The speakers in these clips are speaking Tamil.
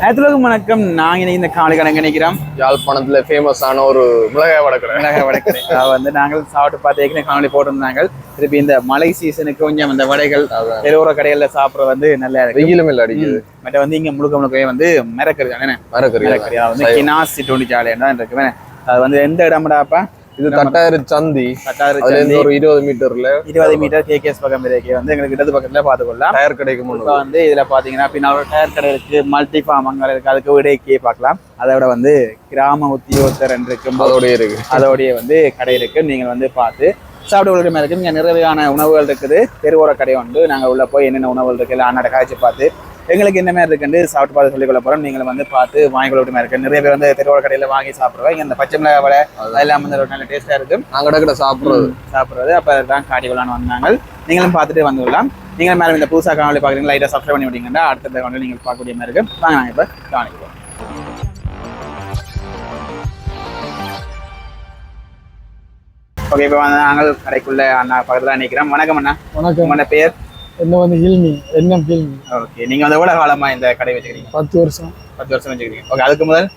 நேரத்துலகம் வணக்கம். நாங்க இன்னைக்கு இந்த காலை கணக்கு நினைக்கிறோம் யாழ்ப்பாணத்துல ஃபேமஸான ஒரு மிளகாய் வடக்கடை. மிளகாய் வடைக்கடை. வந்து நாங்கள் சாப்பிட்டு பார்த்து ஏற்கனவே காணொலி போட்டிருந்தாங்க திருப்பி இந்த மழை சீசனுக்கு கொஞ்சம் இந்த வடைகள் தெருவோர கடைகள்ல சாப்பிட வந்து நல்லா இருக்கு. வெயிலும் இல்லை அடிக்குது. மற்ற வந்து இங்க முழுக்க முழுக்கவே வந்து மிரக்கறி தானே மரக்கறி வந்து கினாசி டொண்டி சாலை தான் இருக்கு. அது வந்து எந்த இடம்டாப்பா இது தட்டாயிரம் சந்தி. இருந்து ஒரு இருபது மீட்டர்ல இருபது மீட்டர் கேகேஎஸ் பக்கம் இருக்கு. வந்து எங்களுக்கு இடது பக்கத்துல பார்த்துக்கொள்ளலாம். டயர் கடைக்கு முன்னாடி வந்து இதுல பாத்தீங்கன்னா பின்னால் டயர் கடை இருக்கு. மல்டி ஃபார்ம் அங்கே இருக்கு. அதுக்கு விடைக்கே பார்க்கலாம். அதை விட வந்து கிராம உத்தியோகத்தர் இருக்கும் அதோடய இருக்கு. அதோடைய வந்து கடை இருக்கு. நீங்கள் வந்து பார்த்து சாப்பிட மாதிரி இருக்கு இங்கே நிறைவான உணவுகள் இருக்குது. தெருவோர கடை உண்டு. நாங்கள் உள்ள போய் என்னென்ன உணவுகள் இருக்கு இல்லை அண்ணாட காய்ச்சி பார்த்து எங்களுக்கு என்ன மாதிரி இருக்குன்னு சாப்பிட்டு பார்த்து சொல்லிக் கொள்ள போறோம். நீங்களும் வந்து பார்த்து வாங்கி கொள்ள மாதிரி இருக்கு. நிறைய பேர் வந்து தெருவோர கடையில வாங்கி சாப்பிடுவோம் இங்க இந்த பச்சை மிளகாய் வடை அதெல்லாம் வந்து ஒரு நல்ல டேஸ்டா இருக்கு நாங்க கடை சாப்பிடுறது. சாப்பிடுறது. அப்போ தான் காட்டி கொள்ளான்னு வந்தாங்க. நீங்களும் பார்த்துட்டு வந்துடலாம் நீங்களும் மேலே இந்த புதுசாக காணொலி பார்க்குறீங்க லைட்டாக சப்ஸ்கிரைப் பண்ணி விட்டீங்கன்னா அடுத்த காணொலி நீங்கள் பார்க்கக்கூடிய மாதிரி இருக்கு வாங்க நாங்கள் இப்போ காணிக்கிறோம் ஓகே இப்போ வந்து நாங்கள் கடைக்குள்ள அண்ணா பக்கத்தில் நிற்கிறோம் வணக்கம் அண்ணா. வணக்கம். உங்களோட பேர்? என்ன வந்து ஹில்மி என்ன ஹில்மி ஓகே நீங்கள் வந்து எவ்வளோ காலமாக இந்த கடை வச்சுக்கிறீங்க? பத்து வருஷம். பத்து வருஷம் வச்சுக்கிறீங்க. ஓகே அதுக்கு முதல்?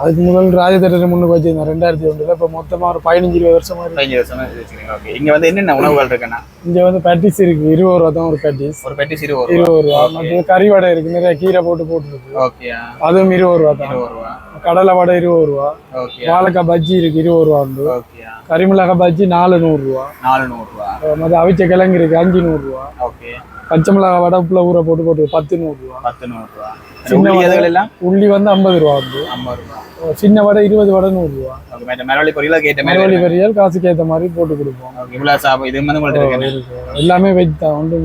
அதுக்கு முதல் ராஜதேட்டர் முன்னுக்கு வச்சிருந்தேன் ரெண்டாயிரத்தி ஒன்றில். இப்போ மொத்தமாக ஒரு பதினஞ்சு இருபது வருஷமா பதினஞ்சு வருஷம் வச்சுக்கிறீங்க. ஓகே இங்கே வந்து என்னென்ன உணவுகள் இருக்குண்ணா இங்கே வந்து பேட்டிஸ் இருக்கு. இருபது ரூபா தான் ஒரு பேட்டிஸ் ஒரு பெட்டி சிறு ஒரு இருபது ரூபா. மற்ற கறி வடை இருக்கு. நிறைய கீரை போட்டு போட்டுருக்கு. ஓகே அதுவும் இருபது ரூபா தான். இருபது ரூபா. கடலை வடை இருபது ரூபா வாழைக்காய் பஜ்ஜி இருக்கு இருபது ரூபா உண்டு கறிமிளகாய் பஜ்ஜி நாலு நூறுரூவா நாலு நூறுரூவா மற்ற அவிச்ச கிழங்கு இருக்கு அஞ்சு நூறுரூவா ஓகே. பச்சை மிளகாய் வடை உப்புல ஊற போட்டு போட்டு பத்து பத்து நூறுரூவா சின்ன உள்ளி வடை. அதுகள் எல்லாம் உள்ளி வந்து ஐம்பது ரூபா வந்து. ஐம்பது ரூபா. சின்ன வடை இருபது வடை ஓகே மற்ற மரவள்ளி பொரியல கேட்ட மரவள்ளி பெரியால் காசுக்கு ஏற்ற மாதிரி போட்டு கொடுப்போம். இவ்வளோ சாப்பிடும் இது வந்து இருக்கு. எல்லாமே வெஜ் தான். ஒன்று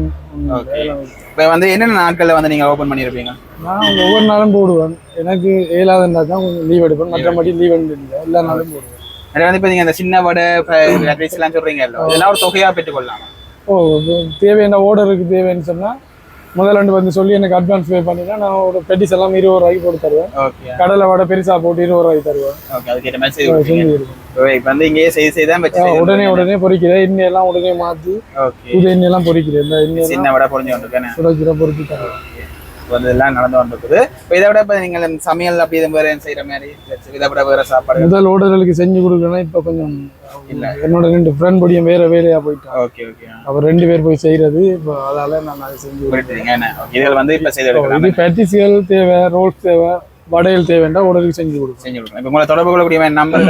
இப்போ வந்து என்னென்ன நாட்களில் வந்து நீங்கள் ஓப்பன் பண்ணியிருப்பீங்க நான் ஒவ்வொரு நாளும் போடுவேன். எனக்கு ஏழாவதுனா தான் கொஞ்சம் லீவ் எடுப்பேன். மற்றபடி லீவ் இல்லை. எல்லா நாளும் போடுவேன். வந்து இப்போ நீங்கள் இந்த சின்ன வடை எல்லாம் சொல்கிறீங்க இதெல்லாம் ஒரு தொகையாக பெற்றுக்கொள்ளலாம்? ஓ தேவையான ஆர்டருக்கு தேவைன்னு சொன்னால் முதல் ரெண்டு வந்து சொல்லி எனக்கு அட்வான்ஸ் பே பண்ணினா நான் ஒரு பெட்டிஸ் எல்லாம் இருபது ரூபாய்க்கு போட்டு தருவேன். கடலை வடை பெருசா போட்டு இருபது ரூபாய்க்கு தருவேன். இப்போ வந்து இங்கேயே செய்து உடனே உடனே பொரிக்கிறேன் எண்ணெய் எல்லாம் உடனே ஓகே புது எண்ணெய் எல்லாம் பொரிக்கிறேன் இந்த எண்ணெய் சின்ன வடை பொறிஞ்சு சுடச்சுட பொரிச்சு தருவேன். எல்லாம் நடந்து வந்துருக்குது. இப்போ இதை விட இப்போ நீங்கள் சமையல் அப்படி இது வேறு செய்கிற மாதிரி இதை விட வேறு சாப்பாடு முதல் ஆர்டர்களுக்கு செஞ்சு கொடுக்கணும் இப்போ கொஞ்சம் இல்ல. என்னோட ரெண்டு ஃப்ரெண்ட் படியும் வேற வேலையா போயிட்டான் ஓகே ஓகே அவர் ரெண்டு பேர் போய் செய்யறது இப்போ அதால நான் அதை செஞ்சு இதில் வந்து இப்போ செய்து இது பேட்டிஸ்கள் தேவை ரோல்ஸ் தேவை வடைகள் தேவைன்னா உடலுக்கு செஞ்சு கொடுக்கும் செஞ்சு கொடுக்கலாம் இப்போ உங்களை தொடர்பு கொள்ளக்கூடிய நம்பர்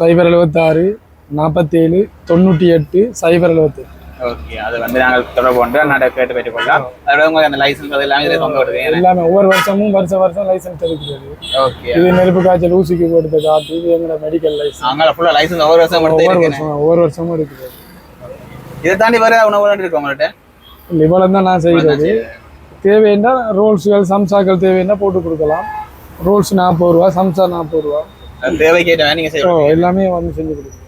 சைபர் எழுபத்தாறு நாற்பத்தேழு தொண்ணூற்றி எட்டு சைபர் எழுபத்தெட்டு ஓகே அது வந்து நாங்கள் தொடர்பு கொண்டு அண்ணாட்ட கேட்டு பெற்றுக் கொள்ளலாம் அதோட உங்களுக்கு அந்த லைசன்ஸ் அது எல்லாமே இதில் விடுது எல்லாமே ஒவ்வொரு வருஷமும் வருஷம் வருஷம் லைசன்ஸ் எடுக்கிறது ஓகே. இது நெருப்பு காய்ச்சல் ஊசிக்கு கொடுத்த காட்டு இது எங்களோட மெடிக்கல் லைசன்ஸ் நாங்கள் ஃபுல்லாக லைசன்ஸ் ஒவ்வொரு வருஷம் ஒவ்வொரு வருஷம் ஒவ்வொரு வருஷமும் எடுக்கிறது இதை தாண்டி வேறு உணவு இருக்கு உங்கள்கிட்ட தான் நான் செய்கிறது. தேவைன்னா ரோல்ஸ்கள் சம்சாக்கள் தேவைன்னா போட்டு கொடுக்கலாம். ரோல்ஸ் நாற்பது ரூபா சம்சா நாற்பது ரூபா. அது தேவைக்கேற்ற நீங்கள் செய்யணும் எல்லாமே வந்து செஞ்சு கொடுக்குறோம்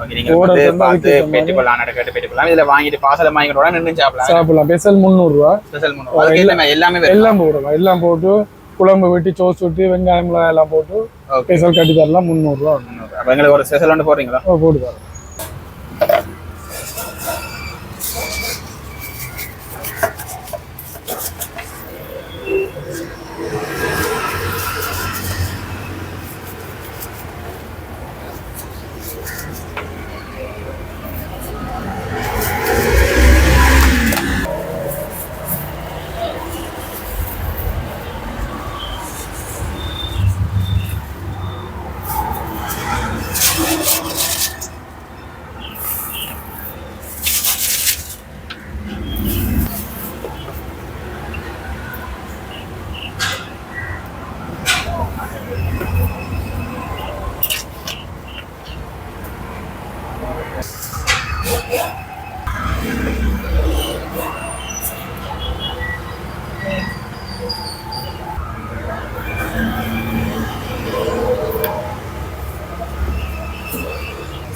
வந்து பார்த்து இதில் வாங்கிட்டு பாசலை வாங்கிட்டு நின்று சாப்பிடலாம். சாப்பிடலாம். முந்நூறுரூவா ஸ்பெஷல் பண்ணுவோம் அதுக்கு எல்லாமே எல்லாமே. எல்லாம் போடலாம் எல்லாம் போட்டு குழம்பு வெட்டி சோஸ் விட்டு வெங்காயம் எல்லாம் போட்டு ஸ்பெஷல் கட்டி தரலாம் முந்நூறுரூவா எங்களுக்கு ஒரு ஸ்பெஷல் ஒன்று போடுறீங்களா? போட்டு தரோம்.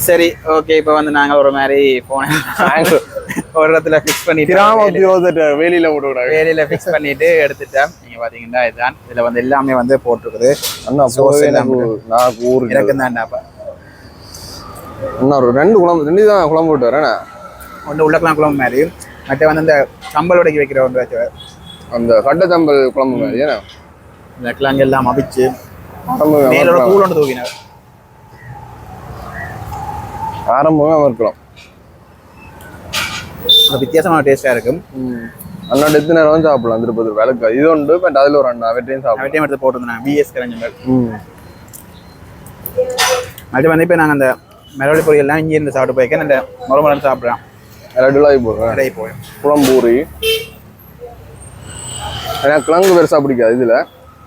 சரி ஓகே இப்போ வந்து நாங்கள் ஒரு மாதிரி போன ஒரு இடத்துல ஃபிக்ஸ் பண்ணிட்டு வெளியில விடக்கூடாது வேலையில ஃபிக்ஸ் பண்ணிட்டு எடுத்துட்டேன். நீங்க பாத்தீங்கன்னா இதுதான். இதுல வந்து எல்லாமே வந்து போட்டிருக்குது. அண்ணா எனக்கு தான்டாப்பா அண்ணா ஒரு ரெண்டு குழம்பு ரெண்டு தான் குழம்பு விட்டு வரேன் ஒன்று உள்ளக்கலாம் குழம்பு மாதிரி. மற்ற வந்து இந்த சம்பல் உடைக்கி வைக்கிற ஒன்று அந்த கட்டச்சம்பல் குழம்பு மாதிரி ஏன்னா இந்த கிழங்கு எல்லாம் அவிச்சு மேலோட. தூள் ஒன்று தூக்கினார் ஆரம்பமே அமர்க்கலாம் வித்தியாசமான டேஸ்டா இருக்கும். அண்ணாண்டு எத்தனை நேரம் சாப்பிடலாம். திருப்பதி விளக்கு இது உண்டு பட் அதுல ஒரு அண்ணா வெற்றியும் சாப்பிடலாம். வெட்டியம் எடுத்து போட்டிருந்தேன் பிஎஸ் கரைஞ்சல் ம். அது வந்து இப்போ நாங்கள் அந்த மெலோடி பொரியெல்லாம் இங்கே இருந்து சாப்பிட்டு போய்க்க இந்த முறமுறை சாப்பிட்றோம் லட்டுலாகி போடுறேன் நிறைய போய். குழம்பூரி எனக்கு கிழங்கு பெருசா பிடிக்காது இதுல.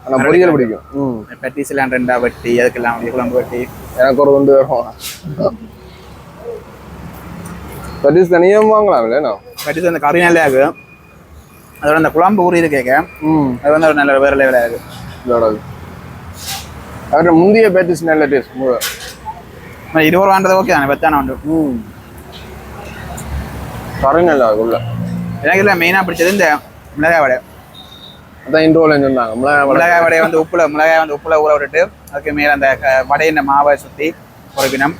ஆனா பொரியல் பிடிக்கும். ம். பெட்டிஸ் எல்லாம் ரெண்டா வெட்டி அதுக்கெல்லாம் குழம்பு வெட்டி. எனக்கு ஒரு ரெண்டு வரும் பட்டிஸ் தனியாக வாங்கலாம் இல்லைண்ணா பெட்டிஸ் அந்த கறி நல்லா இருக்கும் அதோட அந்த குழம்பு ஊறி இருக்கேக்க ம். அது வந்து ஒரு நல்ல வேற லெவலாக இருக்கு. இதோட அவர்கிட்ட முந்தைய பேட்டிஸ் நல்ல டேஸ்ட் இருபது ரூபான்றது ஓகே தானே பத்தான உண்டு? ம். கரை நல்லா இருக்கு உள்ள. எனக்கு இல்லை மெயினாக பிடிச்சது இந்த மிளகாய் வடை. அதான் இன்ட்ரோல சொன்னாங்க மிளகாய் வடை. மிளகாய் வடையை வந்து உப்புல மிளகாய் வந்து உப்புல ஊற விட்டுட்டு அதுக்கு மேலே அந்த வடையின் மாவை சுற்றி ஒரு பினம்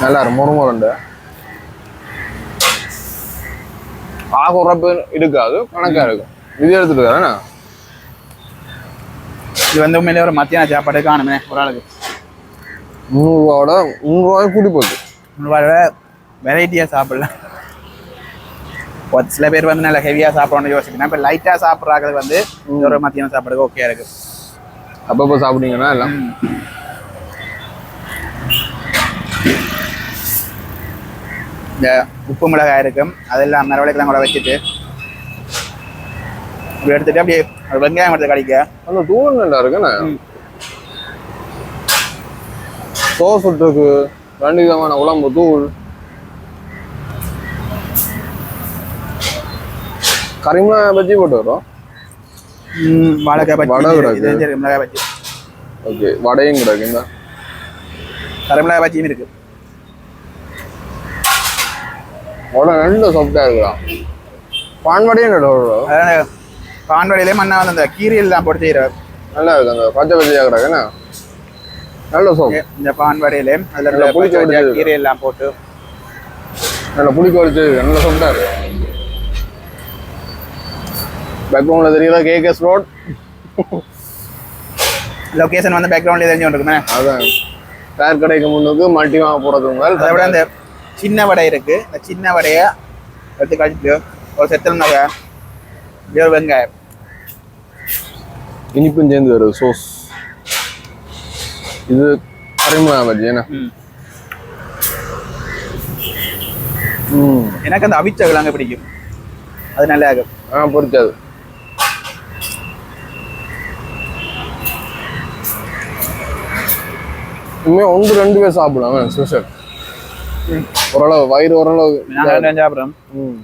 நல்லா இருக்கும் முறு முரண்டு ஆக உறப்பு இருக்காது கணக்கா இருக்கும் இது எடுத்துட்டு இது வந்து உண்மையிலே ஒரு மத்தியான சாப்பாடு காணுமே ஒரு ஆளுக்கு முந்நூறுவாவோட முந்நூறுவாய் கூட்டி போகுது உங்களோட வெரைட்டியாக சில பேர் வந்து நல்லா ஹெவியாக சாப்பிடணும்னு யோசிக்கணும் இப்போ லைட்டாக சாப்பிட்றாங்க வந்து ஒரு மத்தியான சாப்பாடுக்கு ஓகே இருக்கு. அப்பப்போ சாப்பிட்டீங்கன்னா எல்லாம். இந்த உப்பு மிளகாய் இருக்கும். அதெல்லாம் மரவழைக்கெல்லாம் கூட வச்சுட்டு இப்படி எடுத்துட்டு அப்படியே ஒரு வெங்காயம் எடுத்து கடிக்க. அந்த தூள் நல்லா இருக்குண்ணே. சோஸ் இருக்கு ரெண்டு விதமான உடம்பு தூள் கரிமா பஜ்ஜி போட்டு வரும். வாழைக்காய் வடை பச்சி கிடக்கு. மிளகாய் ஓகே வடையும் கிடக்கு இந்த. கருமிளகாய் பச்சியும் இருக்கு வடை நல்ல சாஃப்டா இருக்கலாம் பான் வடையும் நல்லா வரும். அதாவது பான்வடையிலே மண்ணா வந்து அந்த கீரையெல்லாம் போட்டு செய்கிறார் நல்லா இருக்கு அந்த பச்சை பச்சையாக கிடக்குண்ணே நல்ல சோப் இந்த பான்வடையிலே அதில் நல்லா புளிக்க. கீரையெல்லாம் போட்டு. நல்ல புளிக்க வச்சு நல்ல சாஃப்டா இருக்கு. பேக்ரவுண்ட்ல தெரியுதா கேகேஎஸ் ரோட் லொகேஷன் வந்து பேக்ரவுண்ட்ல தெரிஞ்சு கொண்டிருக்குமே. அதான். டயர் கடைக்கு முன்னுக்கு மல்டி வாங்க மேல் அதை விட அந்த சின்ன வடை இருக்கு. இந்த சின்ன வடையை எடுத்து கழிச்சிட்டு ஒரு செத்தல் நகை ஒரு வெங்காயம். இனிப்பும் சேர்ந்து வருது சோஸ் இது கரிமலா பஜ்ஜி என்ன எனக்கு அந்த அவிச்ச கிழங்கு பிடிக்கும். அது நல்லா இருக்கும். ஆ பொரிச்சது இனிமே ஒன்று ரெண்டு பேர் சாப்பிடலாம் ஸ்பெஷல் ஓரளவு வயிறு ஓரளவு நாங்கள் சாப்பிட்றோம் ம்.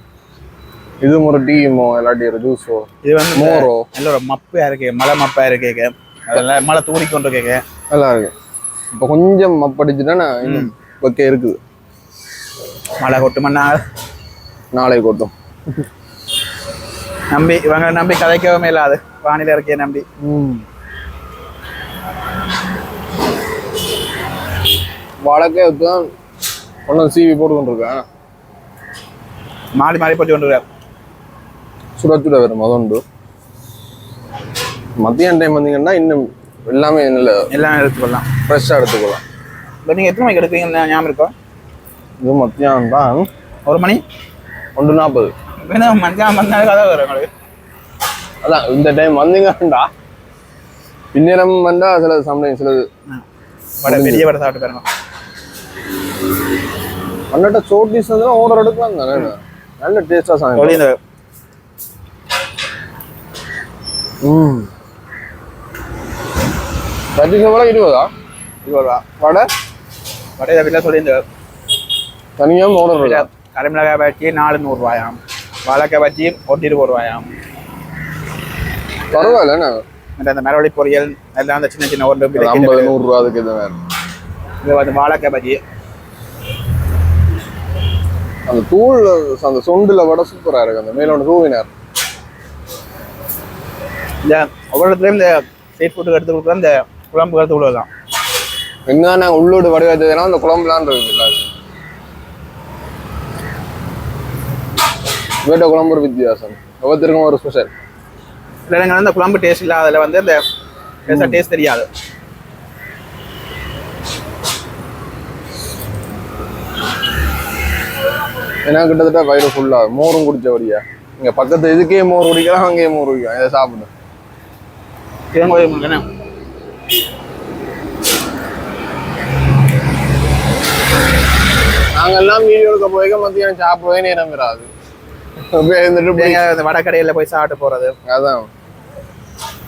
இது ஒரு டீமோ இல்லாட்டி ஒரு ஜூஸோ? இது வந்து மோரோ? நல்ல ஒரு மப்பையா இருக்கு மலை மப்பா இருக்கு அதெல்லாம் மழை தூரிக்கொண்டு கேட்க நல்லா இருக்கு. இப்போ கொஞ்சம் மப்படிச்சுட்டா இன்னும் ஓகே இருக்குது. மழை கொட்டு மண்ணா நாளை கொட்டும். நம்பி இவங்க நம்பி கதைக்கவே இல்லாது வானிலை இருக்கையை நம்பி. ம். வாழைக்காய் தான் ஒன்றும் சீவி போட்டு கொண்டிருக்கேன் மாறி மாறி போட்டு கொண்டு வருவார். சுட சுட வரும் அதுண்டு மத்தியான டைம் வந்தீங்கன்னா இன்னும் எல்லாமே நல்ல எல்லாம் எடுத்துக்கொள்ளலாம். ஃப்ரெஷ்ஷாக எடுத்துக்கலாம் இப்போ நீங்கள் எத்தனை மணிக்கு எடுப்பீங்க ஞாபகம் இருக்கா? இது மத்தியானம் தான். ஒரு மணி? ஒன்று நாற்பது. வேணா மத்தியானம் வந்தாலும் கதை வரும் உங்களுக்கு அதான் இந்த டைம் வந்தீங்கன்னா பின்னேரம் வந்தால் சில சம்டைம் சிலது வடை பெரிய வடை சாப்பிட்டு பாருங்க அண்ணாட்ட சோட்டிஸ் வந்து ஆர்டர் எடுக்கலாம் தானே? நல்ல டேஸ்டாக சாமி சொல்லி இந்த ம். பஜ்ஜி எவ்வளோ இருபதா? இருபது? ரூபா வடை? வடையை வீட்டில் சொல்லி இந்த தனியாக ஆர்டர் இருக்கா? கரிமிளகாய் பச்சி நாலு நூறுரூவாயாம் வாழைக்காய் பச்சி ஒட்டி இருபது ரூபாயாம். பரவாயில்ல மற்ற அந்த மரவள்ளி பொரியல் எல்லாம் அந்த சின்ன சின்ன ஒரு ஐம்பது நூறுரூவா அதுக்கு இது வேறு இது வந்து வாழைக்காய் பச்சி அந்த தூள் அந்த சொண்டுல வடை சூப்பரா இருக்கு. அந்த மேலோட தூவினார். இந்த ஒவ்வொரு இடத்துலையும் இந்த ஸ்ட்ரீட் ஃபுட்டுக்கு எடுத்து கொடுக்குற இந்த குழம்பு எடுத்து கொடுக்கலாம் என்ன நாங்கள் உள்ளோடு வடை வச்சதுனா அந்த குழம்புலாம் இருக்குல்ல வேட்ட குழம்பு ஒரு வித்தியாசம். ஒவ்வொருத்தருக்கும் ஒரு ஸ்பெஷல் சில இடங்கள் வந்து குழம்பு டேஸ்ட் இல்லாததுல வந்து அந்த டேஸ்ட் தெரியாது. ஏன்னா கிட்டத்தட்ட வயிறு ஃபுல்லா மோரும் குடிச்சபடியா இங்க பக்கத்து இதுக்கே மோர் குடிக்கலாம் அங்கேயே மோர் குடிக்கலாம். இதை சாப்பிடு. தேங்காய் என்ன? நாங்கெல்லாம் மீதி எடுக்க போய்க்க மத்தியானம் சாப்பிடவே நேரம் வராது. இருந்துட்டு வடக்கடையில் போய் சாப்பிட்டு போறது. அதான்.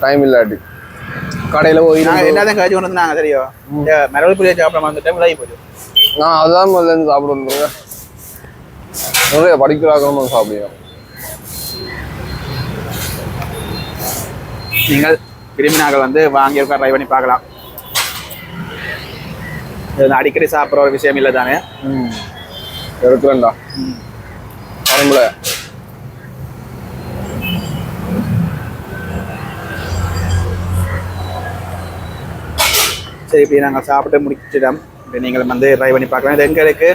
டைம் இல்லாட்டி. கடையில போய் எல்லாத்தையும் கழிச்சு கொண்டு வந்து நாங்க தெரியும்? மிளகு புளியை சாப்பிட வந்துட்டு விலகி போச்சு நான் அதான் முதல்ல இருந்து சாப்பிடணும் நிறைய படிக்கிறாக்கணும் சாப்பிடுவோம் நீங்கள் விரும்பினாக்கள் வந்து வாங்கி உட்கார் ட்ரை பண்ணி பார்க்கலாம். இது அடிக்கடி சாப்பிட்ற ஒரு விஷயம் இல்லை தானே? ம். எடுக்கிறேன்டா வரம்புல சரி இப்படி நாங்கள் சாப்பிட்டு முடிச்சிட்டோம். இப்போ நீங்கள் வந்து ட்ரை பண்ணி பார்க்கலாம். இது எங்கே இருக்கு?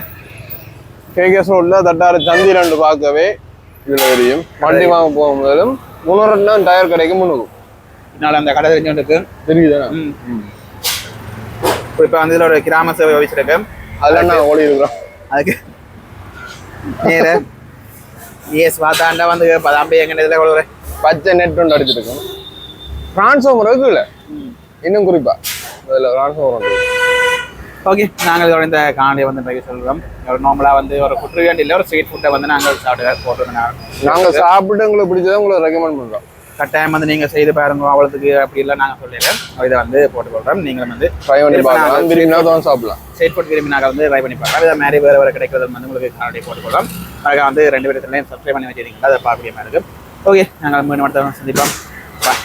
கேகேஸ் ரோட்ல தட்டாறு சந்தி ரெண்டு பார்க்கவே இதுல தெரியும். வண்டி வாங்க போகும்போதும் முன்னூறு டயர் கடைக்கு முன்னுக்கும் இதனால அந்த கடை தெரிஞ்சவனுக்கு தெரியுதானே ம். இப்போ வந்து ஒரு கிராம சேவை வச்சிருக்கேன் அதெல்லாம் நான் ஓடி இருக்கிறோம் அதுக்கு நேர. ஏஸ் பார்த்தாண்டா வந்து பதாம்பி எங்க இதில் கொடுக்குறேன் பச்சை நெட் ஒன்று அடிச்சிருக்கோம் டிரான்ஸ்ஃபார்மர் இருக்குல்ல இன்னும் குறிப்பா. அதில் டிரான்ஸ்ஃபார்மர் ஓகே நாங்கள் இதோட இந்த காணொலியை வந்து நிறைய சொல்கிறோம் ஒரு நார்மலாக வந்து ஒரு ஃபுட் இல்லை ஒரு ஸ்ட்ரீட் ஃபுட்டை வந்து நாங்கள் சாப்பிட்டு போட்டுருந்தோம் நாங்க சாப்பிட்டு உங்களுக்கு பிடிச்சதை உங்களுக்கு ரெக்கமெண்ட் பண்றோம். கட்டாயம் வந்து நீங்கள் செய்து பாருங்க அவ்வளோத்துக்கு அப்படி இல்லை நாங்கள் சொல்லிடுறோம் இதை வந்து போட்டுக்கொள்கிறோம் நீங்களும் வந்து ட்ரை பண்ணி திரும்ப பார்க்கலாம். நாங்க விரும்பினா தான் சாப்பிடலாம். ஸ்ட்ரீட் ஃபுட் விரும்பி நாங்கள் வந்து ட்ரை பண்ணி பார்க்கலாம். இதை மாதிரி வேறு வேறு கிடைக்கிறது வந்து உங்களுக்கு காணொலி போட்டுக்கொள்கிறோம் அதுக்காக வந்து ரெண்டு பேருத்துலையும் சப்ஸ்கிரைப் பண்ணி வச்சிருக்கீங்களா? அதை பார்க்கக்கூடிய மாதிரி இருக்கும். ஓகே நாங்கள் மீண்டும் அடுத்த சந்திப்போம். பாய்